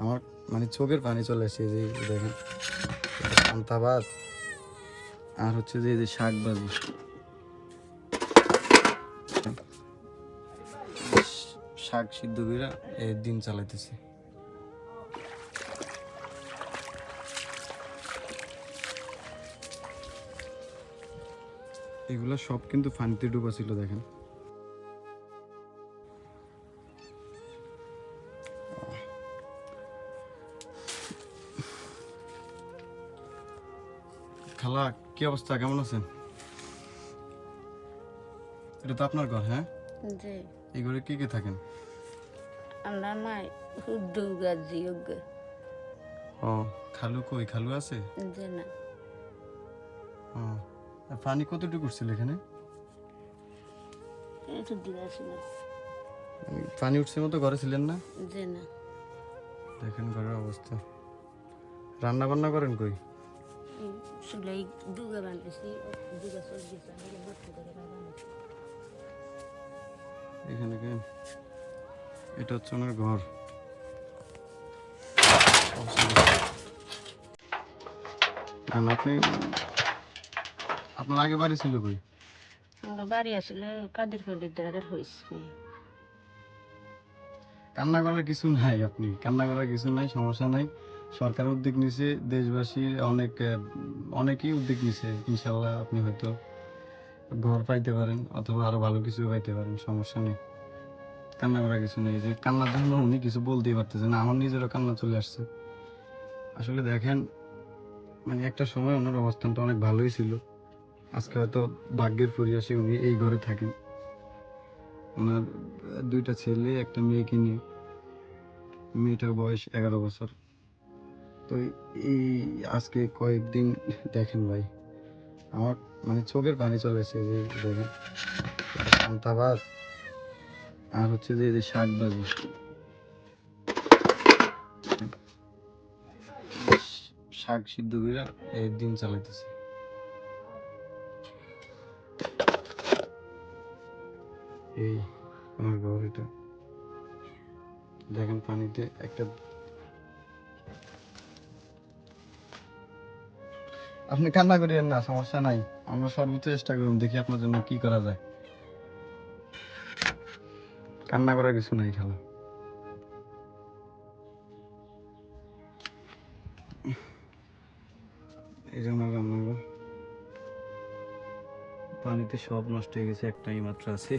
আমার মানে চোখের পানি চলে আসছে যে দেখেন। পান্তা ভাত আর হচ্ছে যে যে শাক ভাজি শাক সিদ্ধ করে এই দিন চালাইতেছে। এগুলো সব কিন্তু ফানিতে ডুবা ছিল দেখেন। খালা কি অবস্থা? কেমন আছেন? এটা তো আপনার ঘর হ্যাঁ? এই ঘরে কে কে থাকেন? আমরা মাই হুদ্দুগা জিয়োগ। ও খালু কই? খালু আছে? যে না। ও পানি কতটুকু উঠছিল এখানে? একটু পানি উঠছে মতো ঘরে ছিলেন না? না। দেখেন ঘরের অবস্থা। রান্না বান্না করেন কই? চুলাই দুগা বাঁধতেছি দুগা চল গেছে আমি ভর্তি করে বাঁধানো এখানে কেন এটা হচ্ছে ওনার ঘর আপনি আপনার আগে বাড়ি ছিল কই আমরা বাড়ি আসলে কাদের দ্বারা হয়েছে কান্না করার কিছু নাই আপনি কান্না করার কিছু নাই সমস্যা নাই সরকার উদ্যোগ নিছে দেশবাসীর অনেক অনেকেই উদ্যোগ নিছে ইনশাল্লাহ আপনি হয়তো ঘর পাইতে পারেন অথবা আরও ভালো কিছু পাইতে পারেন, সমস্যা নেই। কান্না করার কিছু নেই, যে কান্নার জন্য উনি কিছু বলতেই পারতেছেন আমার নিজেরও কান্না চলে আসছে। আসলে দেখেন মানে একটা সময় ওনার অবস্থানটা অনেক ভালোই ছিল। আজকে হয়তো ভাগ্যের পরিয়াসে উনি এই ঘরে থাকেন। ওনার দুইটা ছেলে, একটা মেয়েকে নিয়ে। মেয়েটার বয়স এগারো বছর। তো এই আজকে কয়েকদিন দেখেন ভাই, আমার মানে চোখের পানি চলে এসেছে যে দেখেন। ভাত আর হচ্ছে যে শাক ভাজি শাক সিদ্ধ করে এই দিন চালাইতেছে। এই আমার ঘর এটা। দেখেন পানিতে একটা আপনি কান্না করিয়েন না, সমস্যা নাই। আমরা সর্বোচ্চ চেষ্টা করুন, দেখি আপনার জন্য কি করা যায়। কান্না করার কিছু নাই খেলা। এই যে আমার পানিতে সব নষ্ট হয়ে গেছে, একটাই মাত্র আছে।